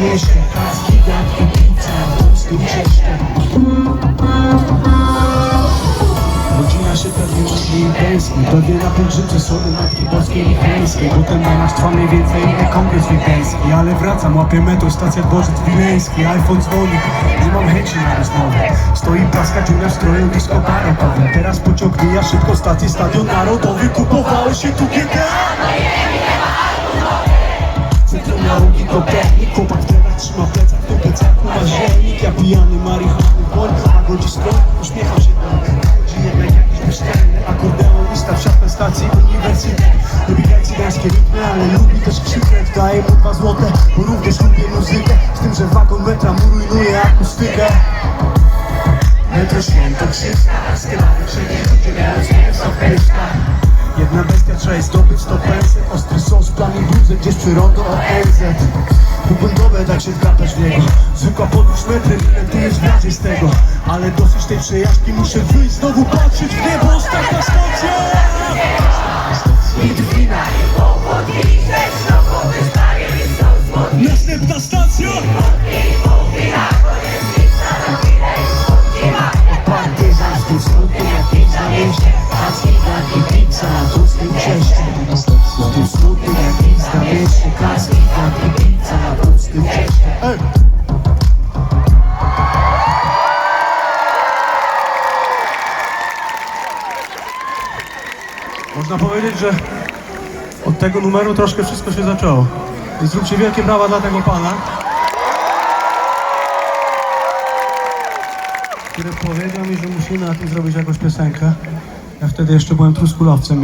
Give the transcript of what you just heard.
mieście Kaski, gadki, pizza na prostym cieście Rodzina się pewnie myśli tęskni Pewnie na pielgrzymce słody Matki Boskiej i Chęskiej Bo ten nasz trwa mniej więcej ile kongres wiedeński Ale wracam, łapię metro, stacja Dworzec Wileński iPhone dzwoni, nie mam chęci na rozmowę Stoi paska dziura w stroju disco barokowym Teraz pociąg mija szybko stację Stadion Narodowy Kupowało się tu GTA Ma zielnik Ja pijany marihuany Woń, a godzi stron Uśmiecham się do mnie Chodzi jednak jakiś bezczelny Akordeonista w szafę stacji uniwersytet. Lubi gangsterskie rytmy Ale lubi też krzykret Daję mu dwa złote Bo również lubię muzykę. Z tym, że wagon metra mu rujnuje akustykę. Metro święto krzyżka Skierowy krzyki Udzielając mięso w pyszkach Jedna bestia trzeba jest zdobyć 100 pensy Ostry sos, plan i bluzę gdzieś przy rondo ONZ Błędowe tak się wdrapać w niego. Zwykła podróż metrem, ile tu jest wrażeń z tego. Ale dosyć tej przejażdżki, muszę wyjść Znowu patrzeć w niebo, ostatnia stacja Można powiedzieć, że od tego numeru troszkę wszystko się zaczęło. I zróbcie wielkie brawa dla tego pana, który powiedział mi, że musimy na tym zrobić jakąś piosenkę. Ja wtedy jeszcze byłem truskulowcem.